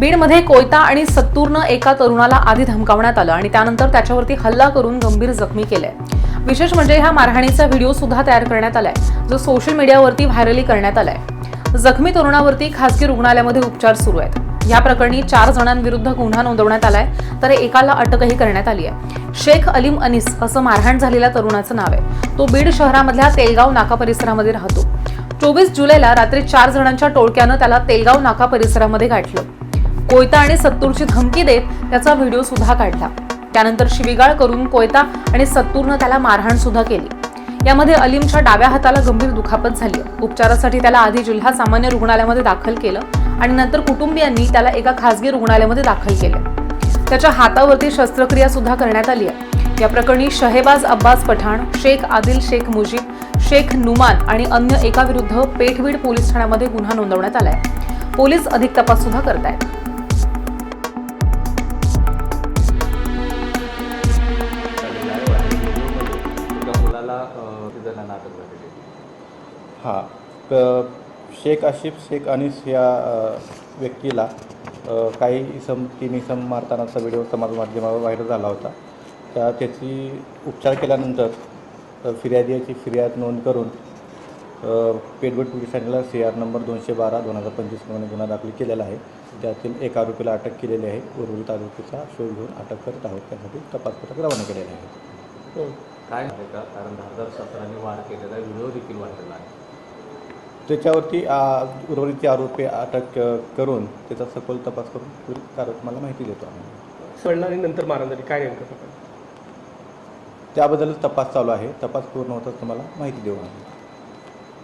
बीडमध्ये कोयता आणि सत्तूरनं एका तरुणाला आधी धमकावण्यात आलं आणि त्यानंतर त्याच्यावरती हल्ला करून गंभीर जखमी केलंय. विशेष म्हणजे ह्या मारहाणीचा व्हिडिओ सुद्धा तयार करण्यात आलाय जो सोशल मीडियावरती व्हायरली करण्यात आलाय. जखमी तरुणावरती खासगी रुग्णालयामध्ये उपचार सुरू आहेत. या प्रकरणी चार जणांविरुद्ध गुन्हा नोंदवण्यात आलाय तर एकाला अटकही करण्यात आली आहे. शेख अलीम अनिस असं मारहाण झालेल्या तरुणाचं नाव आहे. तो बीड शहरामधल्या तेलगाव नाका परिसरामध्ये राहतो. चोवीस जुलैला रात्री चार जणांच्या टोळक्यानं त्याला तेलगाव नाका परिसरामध्ये गाठलं. कोयता आणि सत्तूरची धमकी देत त्याचा व्हिडिओ सुद्धा काढला. त्यानंतर शिवीगाळ करून कोयता आणि सत्तूरनं त्याला मारहाण सुद्धा केली. यामध्ये अलीमच्या डाव्या हाताला गंभीर दुखापत झाली. उपचारासाठी त्याला आधी जिल्हा सामान्य रुग्णालयामध्ये दाखल केलं आणि नंतर कुटुंबियांनी त्याला एका खासगी रुग्णालयामध्ये दाखल केलं. त्याच्या हातावरती शस्त्रक्रिया सुद्धा करण्यात आली आहे. या प्रकरणी शहेबाज अब्बास पठाण शेख आदिल शेख मुजीब शेख नुमान आणि अन्य एकाविरुद्ध पेठवीड पोलीस ठाण्यामध्ये गुन्हा नोंदवण्यात आलाय. पोलीस अधिक तपास सुद्धा करतायत. अटक झालेली आहे? हां क- शेख आशिफ शेख अनिस या व्यक्तीला काही इसम तीन इसम मारतानाचा व्हिडिओ समाज माध्यमावर व्हायरल झाला होता. त्या त्याची उपचार केल्यानंतर फिर्यादीची फिर्याद नोंद करून पेठवड पोलीस ठाण्याला सी आर नंबर दोनशे बारा दोन हजार पंचवीस प्रमाणे गुन्हा दाखल केलेला आहे. त्यातील एक आरोपीला अटक केलेली आहे. उर्वरित आरोपीचा शोध घेऊन अटक करत आहोत. त्यासाठी तपास पथक रवाना केलेलं आहे. काय झालं का? कारण धारदार शस्त्राने वार केलेला व्हिडिओ देखील व्हायरल आहे. त्याच्यावरती उर्वरित आरोपी अटक करून त्याचा सखोल तपास करून कार्य तुम्हाला माहिती देतो आम्ही. सडणारी नंतर झाली काय नेमकं? प्रकार त्याबद्दलच तपास चालू आहे. तपास पूर्ण होताच तुम्हाला माहिती देऊ आम्ही.